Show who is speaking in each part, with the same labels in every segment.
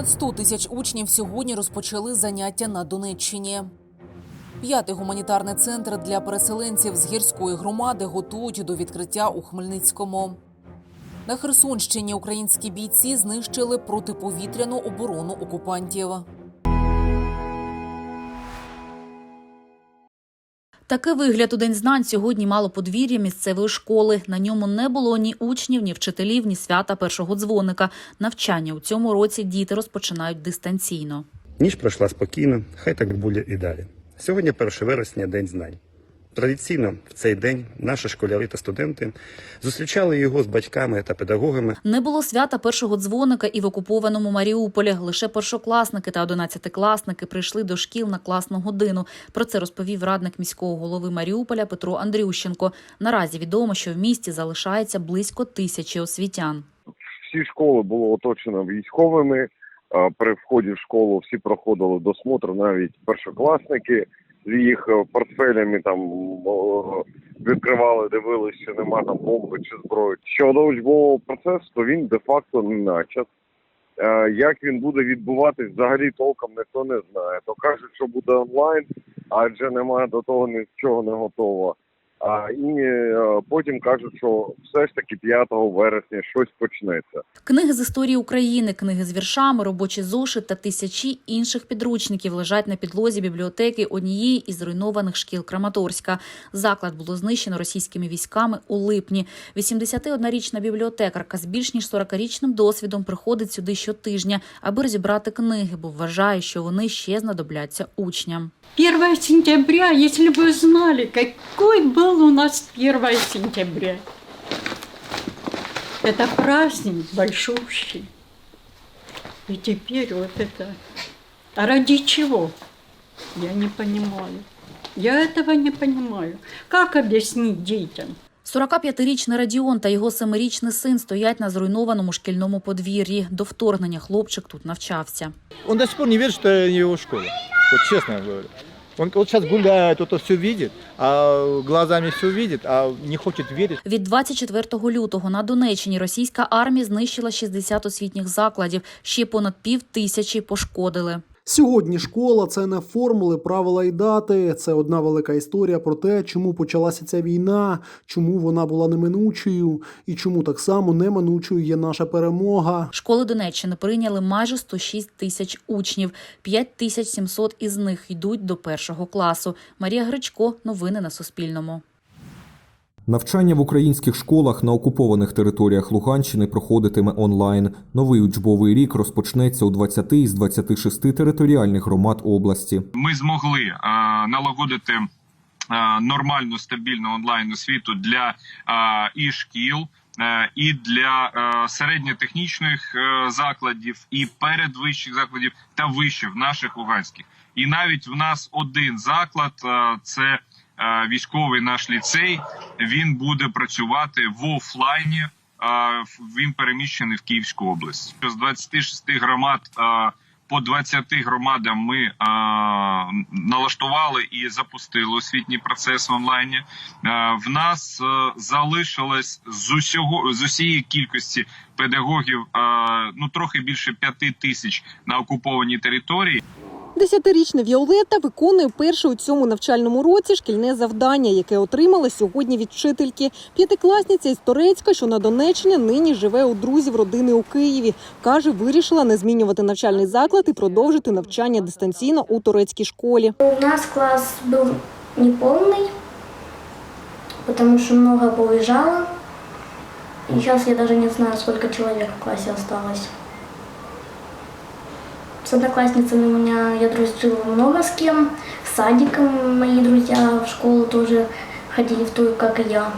Speaker 1: Понад 100 тисяч учнів сьогодні розпочали заняття на Донеччині. П'ятий гуманітарний центр для переселенців з гірської громади готують до відкриття у Хмельницькому. На Херсонщині українські бійці знищили протиповітряну оборону окупантів.
Speaker 2: Такий вигляд у День знань сьогодні мало подвір'я місцевої школи. На ньому не було ні учнів, ні вчителів, ні свята першого дзвоника. Навчання у цьому році діти розпочинають дистанційно.
Speaker 3: Ніч пройшла спокійно, хай так буде і далі. Сьогодні 1 вересня День знань. Традиційно в цей день наші школярі та студенти зустрічали його з батьками та педагогами.
Speaker 2: Не було свята першого дзвоника і в окупованому Маріуполі. Лише першокласники та одинадцятикласники прийшли до шкіл на класну годину. Про це розповів радник міського голови Маріуполя Петро Андрющенко. Наразі відомо, що в місті залишається близько тисячі освітян.
Speaker 4: всі школи було оточено військовими. При вході в школу всі проходили досмотр, навіть першокласники їх е, портфелями там відкривали, дивилися, чи нема там бомби чи зброї. Щодо учбового процесу, то він де-факто не начат. Е, Як він буде відбуватись, взагалі толком ніхто не знає. То кажуть, що буде онлайн, адже немає до того нічого не готово. А і е, потім кажуть, що все ж таки 5 вересня щось почнеться.
Speaker 2: Книги з історії України, книги з віршами, робочі зошит та тисячі інших підручників лежать на підлозі бібліотеки однієї із зруйнованих шкіл Краматорська. Заклад було знищено російськими військами у липні. 81-річна бібліотекарка з більш ніж 40-річним досвідом приходить сюди щотижня, аби розібрати книги, бо вважає, що вони ще знадобляться учням.
Speaker 5: 1 сентября, если бы вы знали, какой был у нас 1 сентября. Это праздник большущий. И теперь вот это. А ради чего? Я не понимаю. Я этого не понимаю. Как объяснить детям?
Speaker 2: 45-річний Радіон та його семирічний син стоять на зруйнованому шкільному подвір'ї. До вторгнення хлопчик тут навчався.
Speaker 6: Он до сих пор не верит, что это его школа. Вот честно говорю. Он вот сейчас гуляет, вот все видит, а глазами все видит, а не хочет верить.
Speaker 2: Від 24 лютого на Донеччині російська армія знищила 60 освітніх закладів. Ще понад пів тисячі пошкодили.
Speaker 7: Сьогодні школа це не формули, правила і дати. Це одна велика історія про те, чому почалася ця війна, чому вона була неминучою, і чому так само неминучою є наша перемога.
Speaker 2: Школи Донеччини прийняли майже 106 тисяч учнів. 5700 із них йдуть до першого класу. Марія Гречко. Новини на Суспільному.
Speaker 8: Навчання в українських школах на окупованих територіях Луганщини проходитиме онлайн. Новий учбовий рік розпочнеться у 20 із 26 територіальних громад області.
Speaker 9: ми змогли е, налагодити е, нормальну стабільну онлайн освіту для е, і шкіл. е, І для е, середньотехнічних е, закладів, і передвищих закладів та вишів наших луганських. І навіть в нас один заклад це військовий наш ліцей. Він буде працювати в офлайні. е, Він переміщений в Київську область. З 26 громад е, по 20 громадам ми е, налаштували і запустили освітній процес. Е, в нас е, залишилось з усього з усієї кількості педагогів е, ну трохи більше п'яти тисяч на окупованій території.
Speaker 10: Десятирічна Віолетта виконує перше у цьому навчальному році шкільне завдання, яке отримала сьогодні від вчительки. П'ятикласниця із Торецька, що на Донеччині, нині живе у друзів родини у Києві. Каже, вирішила не змінювати навчальний заклад і продовжити навчання дистанційно у турецькій школі.
Speaker 11: У нас класс был неполный, потому что много поуезжало. И сейчас я даже не знаю, сколько человек в классе осталось. С одноклассницами у меня я дружила много с кем. С садиком мои друзья в школу тоже ходили в ту, как и я.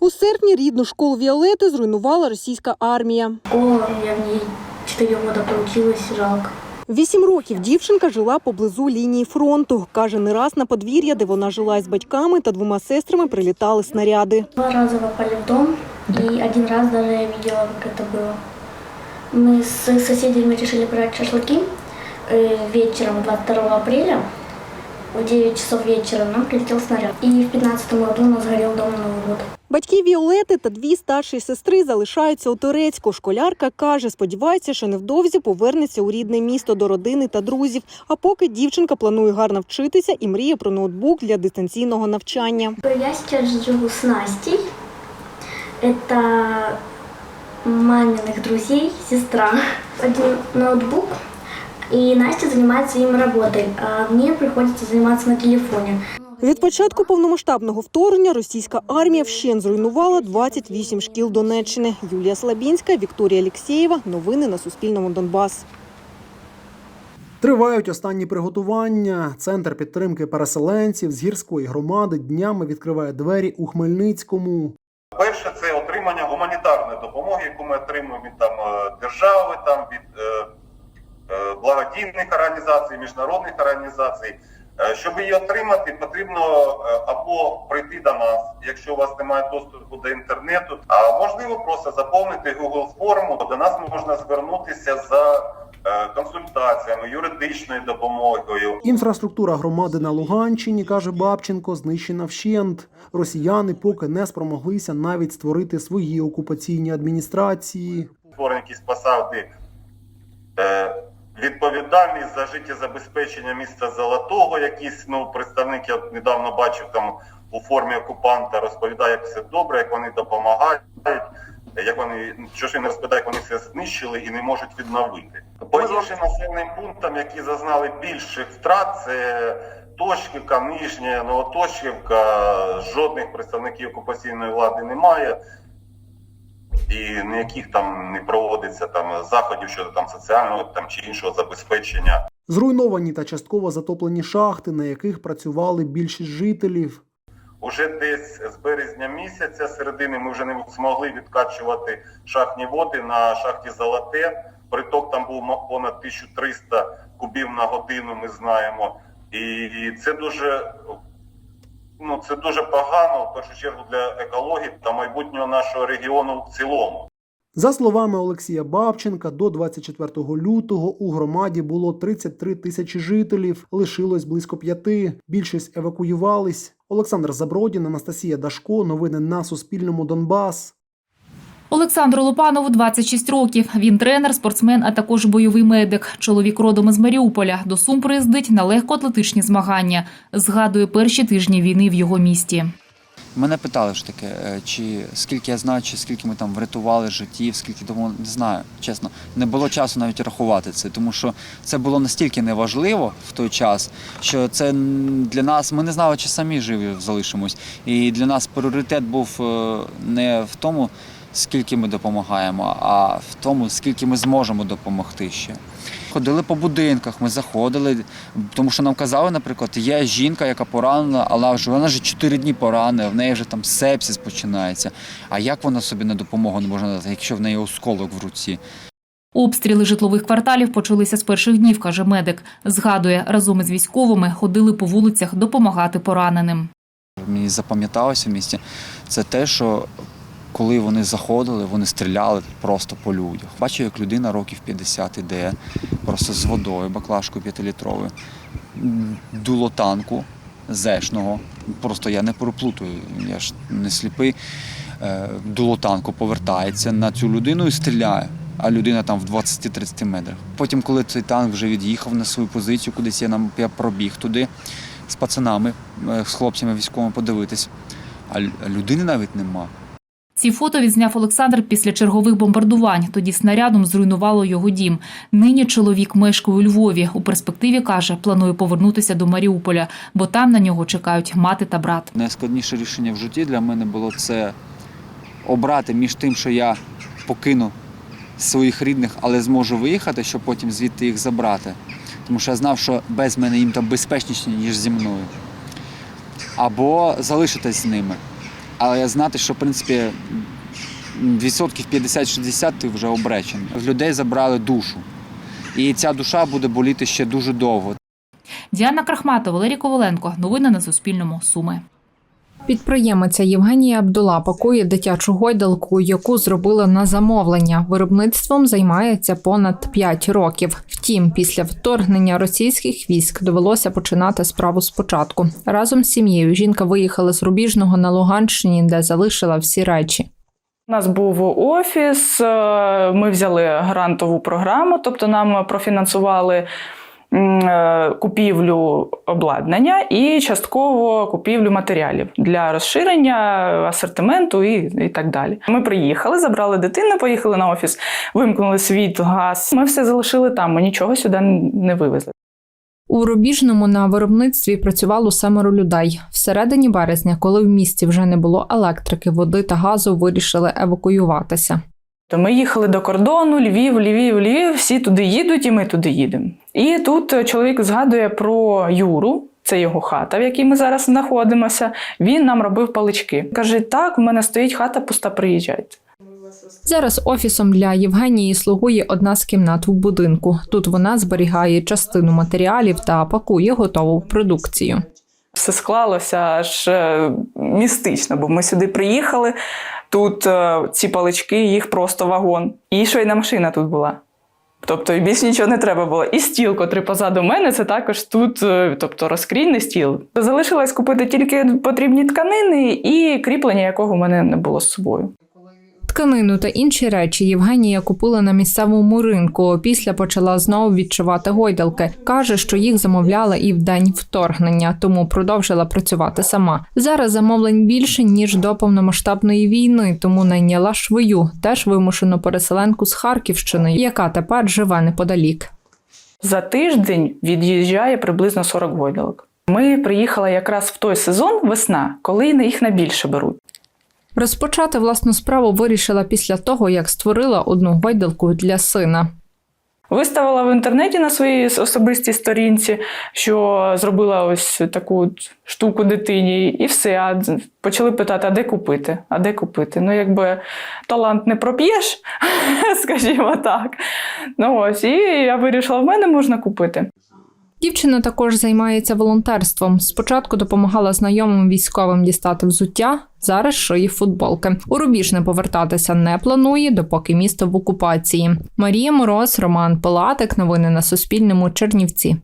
Speaker 10: У серпні рідну школу Віолети зруйнувала російська армія.
Speaker 11: Школа, я в ней 4 года поучилась, жалко.
Speaker 10: Вісім років дівчинка жила поблизу лінії фронту. Каже, не раз на подвір'я, де вона жила із батьками та двома сестрами, прилітали снаряди.
Speaker 11: Два раза попали в дом, и один раз даже я видела, как это было. Мы с соседями решили брать шашлыки э, вечером 22 апреля. в 9 часов вечера нам прилетел снаряд. И в 15 году у нас горел дом на Новый год.
Speaker 10: Батьки Віолети та дві старші сестри залишаються у Турецьку. Школярка каже, сподівається, що невдовзі повернеться у рідне місто до родини та друзів. А поки дівчинка планує гарно вчитися і мріє про ноутбук для дистанційного навчання.
Speaker 11: Я сейчас живу с Настей. Это маминых друзей, сестра. Один ноутбук, и Настя занимается им работой, а мне приходится заниматься на телефоне.
Speaker 10: Від початку повномасштабного вторгнення російська армія вщен зруйнувала 28 шкіл Донеччини. Юлія Слабінська, Вікторія Алєксєєва. Новини на Суспільному Донбас.
Speaker 7: Тривають останні приготування. Центр підтримки переселенців з гірської громади днями відкриває двері у Хмельницькому.
Speaker 3: Перше це отримання гуманітарної допомоги, яку ми отримуємо від там е, держави, там від е, благодійних організацій, міжнародних організацій. Е, Щоб її отримати, потрібно е, або прийти до нас, якщо у вас немає доступу до інтернету, а можливо просто заповнити Google форму. До нас можна звернутися за е, консультаціями, юридичною допомогою.
Speaker 7: Інфраструктура громади на Луганщині, каже Бабченко, знищена вщент. Росіяни поки не спромоглися навіть створити свої окупаційні адміністрації.
Speaker 3: створені якісь посади е, відповідальність за життєзабезпечення міста Золотого. Якийсь ну, представник я недавно бачив там у формі окупанта, розповідає, як все добре, як вони допомагають. Як вони що ж він розповідає, як вони все знищили і не можуть відновити. По іншим населеним пунктам, які зазнали більших втрат, це Точківка, Нижня, Новоточківка, жодних представників окупаційної влади немає і ніяких там не проводиться там заходів щодо там соціального там чи іншого забезпечення.
Speaker 7: Зруйновані та частково затоплені шахти, на яких працювали більшість жителів.
Speaker 3: Уже десь з березня місяця середини ми вже не змогли відкачувати шахтні води на шахті Золоте. Приток там був понад 1300 кубів на годину. Ми знаємо, і це дуже ну це дуже погано в першу чергу для екології та майбутнього нашого регіону в цілому.
Speaker 7: За словами Олексія Бабченка, до 24 лютого у громаді було 33 тисячі жителів, лишилось близько п'яти. Більшість евакуювались. Олександр Забродін, Анастасія Дашко. Новини на Суспільному Донбас.
Speaker 2: Олександру Лопанову 26 років. Він тренер, спортсмен, а також бойовий медик. Чоловік родом із Маріуполя. До Сум приїздить на легкоатлетичні змагання. Згадує перші тижні війни в його місті.
Speaker 12: Мене питали ж таке, е, чи скільки я знаю, чи скільки ми там врятували життів, скільки тому не знаю. Чесно, не було часу навіть рахувати це, тому що це було настільки неважливо в той час, що це для нас. Ми не знали, чи самі живі залишимось. І для нас пріоритет був е, не в тому, скільки ми допомагаємо, а в тому, скільки ми зможемо допомогти ще. Ходили по будинках, ми заходили, тому що нам казали, наприклад, є жінка, яка поранена, але вже вона вже 4 дні поранена, в неї вже там сепсис починається. А як вона собі на допомогу не може надати, якщо в неї осколок в руці?
Speaker 2: Обстріли житлових кварталів почалися з перших днів, каже медик. Згадує, разом із військовими ходили по вулицях допомагати пораненим.
Speaker 12: Мені запам'яталося в місті це те, що коли вони заходили, вони стріляли просто по людях. Бачу, як людина років 50 іде, просто з водою, баклажкою п'ятилітровою, дуло танку зешного. Просто я не переплутую, я ж не сліпий. Е, Дуло танку повертається на цю людину і стріляє. А людина там в 20-30 метрах. Потім, коли цей танк вже від'їхав на свою позицію, кудись я нам я пробіг туди з пацанами, е, з хлопцями військовими подивитись. А людини навіть нема.
Speaker 2: Ці фото відзняв Олександр після чергових бомбардувань. Тоді снарядом зруйнувало його дім. Нині чоловік мешкає у Львові. У перспективі каже, планує повернутися до Маріуполя, бо там на нього чекають мати та брат.
Speaker 12: Найскладніше рішення в житті для мене було це обрати між тим, що я покину своїх рідних, але зможу виїхати, щоб потім звідти їх забрати. Тому що я знав, що без мене їм там безпечніше, ніж зі мною. Або залишитись з ними. Але знати, що в принципі відсотків 50-60 ти вже обречений. В людей забрали душу. І ця душа буде боліти ще дуже довго.
Speaker 2: Діана Крахматова, Валерій Коваленко. Новини на Суспільному. Суми.
Speaker 13: Підприємиця Євгенія Абдула пакує дитячу гойдалку, яку зробила на замовлення. Виробництвом займається понад 5 років. Втім, після вторгнення російських військ довелося починати справу спочатку. Разом з сім'єю жінка виїхала з Рубіжного на Луганщині, де залишила всі речі.
Speaker 14: У нас був офіс, е, ми взяли грантову програму, тобто нам профінансували купівлю обладнання і частково купівлю матеріалів для розширення асортименту і, і так далі. Ми приїхали, забрали дитину, поїхали на офіс, вимкнули світло, газ. Ми все залишили там, ми нічого сюди не вивезли.
Speaker 13: У Рубіжному на виробництві працювало семеро людей. Всередині березня, коли в місті вже не було електрики, води та газу, вирішили евакуюватися.
Speaker 14: То ми їхали до кордону, Львів, Львів, Львів, всі туди їдуть, і ми туди їдемо. І тут е, чоловік згадує про Юру, це його хата, в якій ми зараз знаходимося. Він нам робив палички. Каже: так, у мене стоїть хата пуста, приїжджайте.
Speaker 13: Зараз офісом для Євгенії слугує одна з кімнат в будинку. Тут вона зберігає частину матеріалів та пакує готову продукцію.
Speaker 14: Все склалося аж е, містично, бо ми сюди приїхали. Тут е, ці палички, їх просто вагон. І швейна машина тут була. Тобто і більш нічого не треба було. І стіл, котрий позаду мене, це також тут, е, тобто розкрійний стіл. Залишилось купити тільки потрібні тканини і кріплення, якого в мене не було з собою.
Speaker 13: Тканину та інші речі Євгенія купила на місцевому ринку. Після почала знову відчувати гойдалки. каже, що їх замовляла і в день вторгнення, тому продовжила працювати сама. Зараз замовлень більше ніж до повномасштабної війни, тому найняла швою, теж вимушену переселенку з Харківщини, яка тепер живе неподалік.
Speaker 14: За тиждень від'їжджає приблизно 40 гойдалок. Ми приїхали якраз в той сезон, весна, коли їх найбільше беруть.
Speaker 13: Розпочати власну справу вирішила після того, як створила одну гойдалку для сина.
Speaker 14: Виставила в інтернеті на своїй особистій сторінці, що зробила ось таку штуку дитині, і все. А почали питати, а де купити? А де купити? Ну, якби талант не проп'єш, скажімо так. Ну ось, і я вирішила, в мене можна купити.
Speaker 13: Дівчина також займається волонтерством. Спочатку допомагала знайомим військовим дістати взуття, зараз шиє футболки. У Рубіжне повертатися не планує, допоки місто в окупації. Марія Мороз, Роман Пилатик. Новини на Суспільному. Чернівці.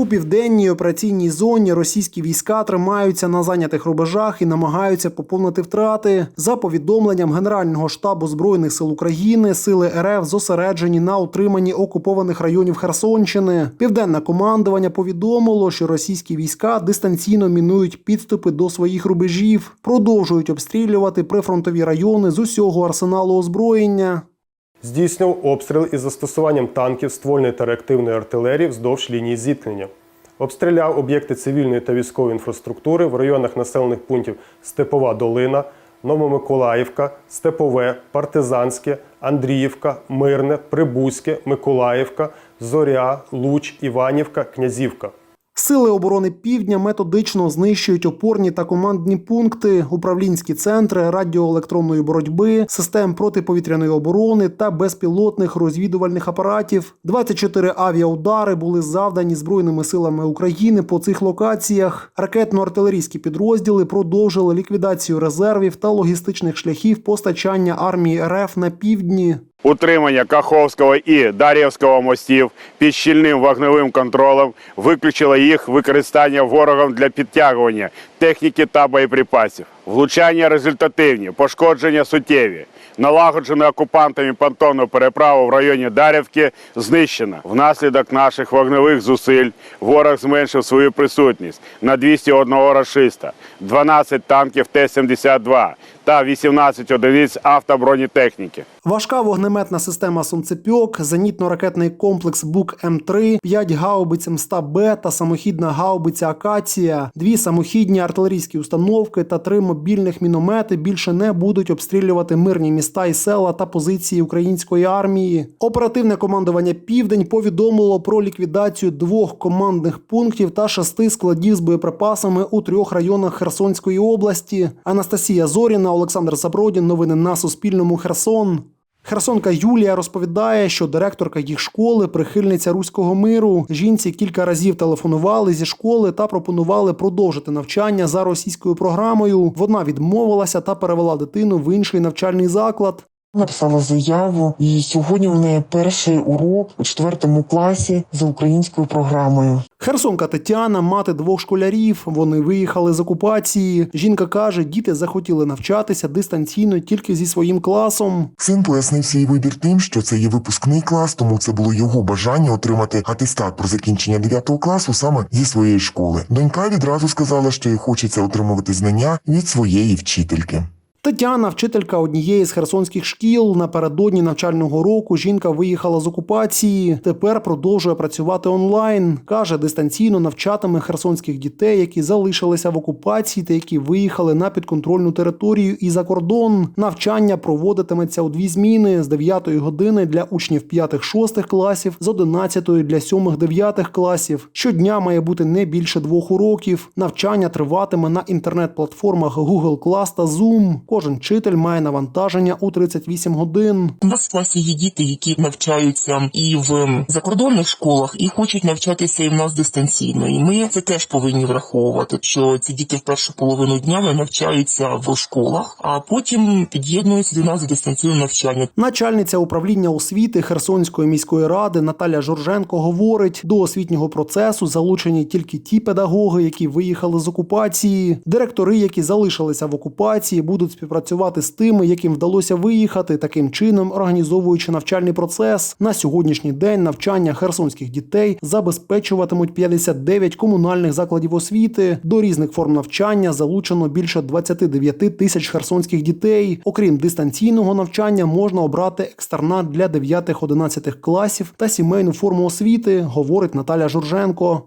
Speaker 7: У південній операційній зоні російські війська тримаються на зайнятих рубежах і намагаються поповнити втрати. За повідомленням Генерального штабу збройних сил України, сили РФ зосереджені на утриманні окупованих районів Херсонщини. Південне командування повідомило, що російські війська дистанційно мінують підступи до своїх рубежів, продовжують обстрілювати прифронтові райони з усього арсеналу озброєння.
Speaker 15: Здійснював обстріл із застосуванням танків, ствольної та реактивної артилерії вздовж лінії зіткнення. Обстріляв об'єкти цивільної та військової інфраструктури в районах населених пунктів Степова Долина, Новомиколаївка, Степове, Партизанське, Андріївка, Мирне, Прибузьке, Миколаївка, Зоря, Луч, Іванівка, Князівка.
Speaker 7: Сили оборони Півдня методично знищують опорні та командні пункти, управлінські центри радіоелектронної боротьби, систем протиповітряної оборони та безпілотних розвідувальних апаратів. 24 авіаудари були завдані збройними силами України по цих локаціях. Ракетно-артилерійські підрозділи продовжили ліквідацію резервів та логістичних шляхів постачання армії РФ на півдні.
Speaker 16: Утримання Каховського і Дар'ївського мостів під щільним вогневим контролем виключило їх використання ворогом для підтягування техніки та боєприпасів. Влучання результативні, пошкодження суттєві. Налагоджену окупантами понтонну переправу в районі Дар'ївки знищено. Внаслідок наших вогневих зусиль ворог зменшив свою присутність на 201 рашиста, 12 танків Т-72 та 18 одиниць автобронетехніки.
Speaker 7: Важка вогнеметна система «Сонцепьок», зенітно-ракетний комплекс Бук М3, 5 гаубиць М100Б та самохідна гаубиця Акація, дві самохідні артилерійські установки та три мобільних міномети більше не будуть обстрілювати мирні міста і села та позиції української армії. Оперативне командування Південь повідомило про ліквідацію двох командних пунктів та шести складів з боєприпасами у трьох районах Херсонської області. Анастасія Зоріна, Олександр Забродін. Новини на Суспільному. Херсон. Херсонка Юлія розповідає, що директорка їх школи прихильниця руського миру. Жінці кілька разів телефонували зі школи та пропонували продовжити навчання за російською програмою. Вона відмовилася та перевела дитину в інший навчальний заклад.
Speaker 17: Написала заяву, і сьогодні в неї перший урок у четвертому класі за українською програмою.
Speaker 7: Херсонка Тетяна, мати двох школярів. Вони виїхали з окупації. Жінка каже, діти захотіли навчатися дистанційно тільки зі своїм класом.
Speaker 17: Син пояснив свій вибір тим, що це є випускний клас, тому це було його бажання отримати атестат про закінчення 9 класу саме зі своєї школи. Донька відразу сказала, що їй хочеться отримувати знання від своєї вчительки.
Speaker 7: Тетяна, вчителька однієї з херсонських шкіл, напередодні навчального року жінка виїхала з окупації. Тепер продовжує працювати онлайн. каже, дистанційно навчатиме херсонських дітей, які залишилися в окупації та які виїхали на підконтрольну територію і за кордон. Навчання проводитиметься у дві зміни з 9 години для учнів 5-6 класів, з 11 для 7-9 класів. Щодня має бути не більше двох уроків. Навчання триватиме на інтернет-платформах Google Class та Zoom. Кожен вчитель має навантаження у 38 годин.
Speaker 17: У нас в класі є діти, які навчаються і в закордонних школах, і хочуть навчатися і в нас дистанційно. І ми це теж повинні враховувати, що ці діти в першу половину дня навчаються в школах, а потім під'єднуються до нас в дистанційне навчання.
Speaker 7: Начальниця управління освіти Херсонської міської ради Наталя Жорженко говорить, до освітнього процесу залучені тільки ті педагоги, які виїхали з окупації. Директори, які залишилися в окупації, будуть співпрацювати з тими, яким вдалося виїхати, таким чином організовуючи навчальний процес. На сьогоднішній день навчання херсонських дітей забезпечуватимуть 59 комунальних закладів освіти. До різних форм навчання залучено більше 29 тисяч херсонських дітей. Окрім дистанційного навчання, можна обрати екстернат для 9-11 класів та сімейну форму освіти, говорить Наталя Журженко.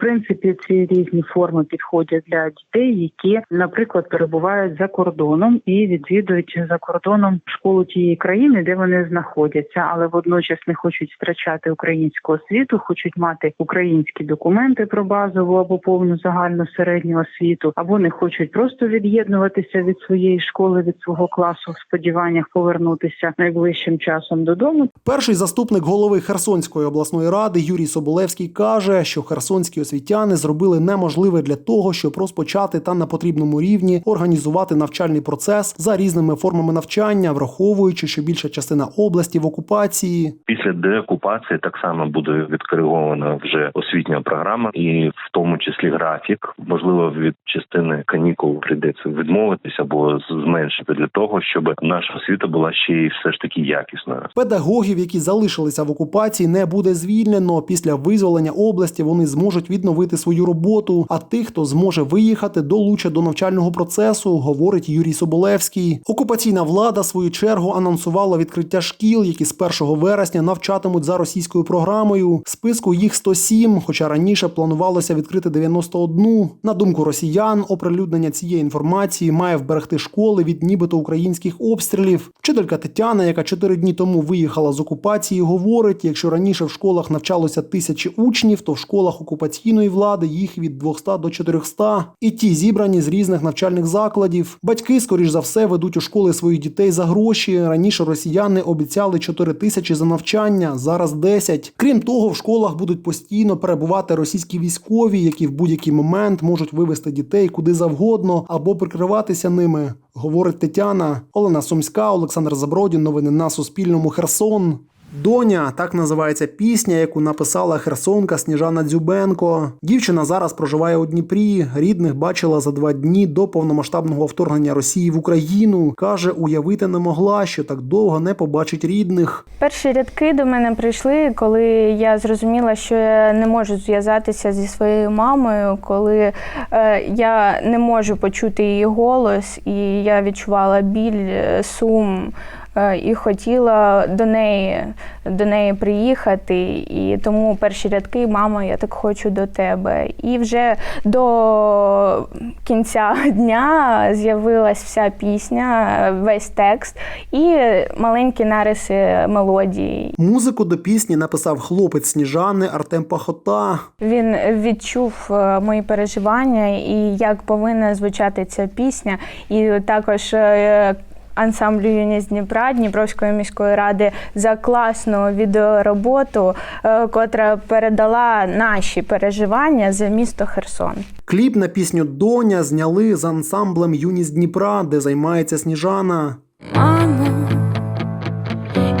Speaker 18: Принципі, ці різні форми підходять для дітей, які, наприклад, перебувають за кордоном і відвідують за кордоном школу тієї країни, де вони знаходяться, але водночас не хочуть втрачати українську освіту, хочуть мати українські документи про базову або повну загальну середню освіту, або не хочуть просто від'єднуватися від своєї школи, від свого класу в сподіваннях повернутися найближчим часом додому.
Speaker 7: Перший заступник голови Херсонської обласної ради Юрій Соболевський каже, що херсонські освітяни зробили неможливе для того, щоб розпочати та на потрібному рівні організувати навчальний процес за різними формами навчання, враховуючи, що більша частина області в окупації.
Speaker 19: Після деокупації так само буде відкоригована вже освітня програма, і в тому числі графік. Можливо, від частини канікул прийдеться відмовитися або зменшити для того, щоб наша освіта була ще й все ж таки якісною.
Speaker 7: Педагогів, які залишилися в окупації, не буде звільнено. Після визволення області вони зможуть відновити свою роботу. А тих, хто зможе виїхати, долучать до навчального процесу, говорить Юрій Соболевський. Окупаційна влада в свою чергу анонсувала відкриття шкіл, які з 1 вересня навчатимуть за російською програмою. Списку їх 107, хоча раніше планувалося відкрити 91. На думку росіян, оприлюднення цієї інформації має вберегти школи від нібито українських обстрілів. Вчителька Тетяна, яка чотири дні тому виїхала з окупації, говорить: якщо раніше в школах навчалося тисячі учнів, то в школах окупаційної влади їх від 200 до 400. І ті зібрані з різних навчальних закладів. Батьки, скоріш за все, ведуть у школи своїх дітей за гроші. Раніше росіяни обіцяли 4 тисячі за навчання, зараз 10. Крім того, в школах будуть постійно перебувати російські військові, які в будь-який момент можуть вивести дітей куди завгодно або прикриватися ними. Говорить Тетяна, Олена Сумська, Олександр Забродін. Новини на Суспільному. Херсон. Доня так називається пісня, яку написала херсонка Сніжана Дзюбенко. Дівчина зараз проживає у Дніпрі. Рідних бачила за два дні до повномасштабного вторгнення Росії в Україну. каже, уявити не могла, що так довго не побачить рідних.
Speaker 20: Перші рядки до мене прийшли, коли я зрозуміла, що я не можу зв'язатися зі своєю мамою, коли е, я не можу почути її голос, і я відчувала біль, е, сум. Е, І хотіла до неї, до неї приїхати, і тому перші рядки Мама, я так хочу до тебе. І вже до кінця дня з'явилась вся пісня, весь текст і маленькі нариси мелодії.
Speaker 7: Музику до пісні написав хлопець Сніжани Артем Пахота.
Speaker 20: Він відчув е, мої переживання і як повинна звучати ця пісня. І також е, ансамблю Юність Дніпра Дніпровської міської ради за класну відеороботу, е, котра передала наші переживання за місто Херсон.
Speaker 7: Кліп на пісню Доня зняли з ансамблем Юність Дніпра, де займається Сніжана.
Speaker 21: Мамо,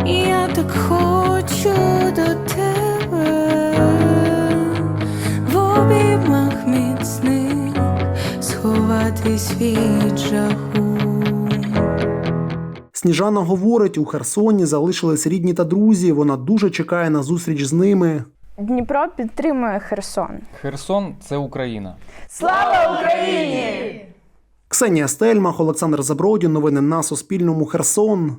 Speaker 21: я так хочу до тебе в обіймах міцних сховатись від жаху.
Speaker 7: Сніжана говорить, у Херсоні залишились рідні та друзі. Вона дуже чекає на зустріч з ними.
Speaker 20: Дніпро підтримує Херсон.
Speaker 22: Херсон це Україна.
Speaker 20: Слава Україні!
Speaker 7: Ксенія Стельмах, Олександр Забродін. Новини на Суспільному. Херсон.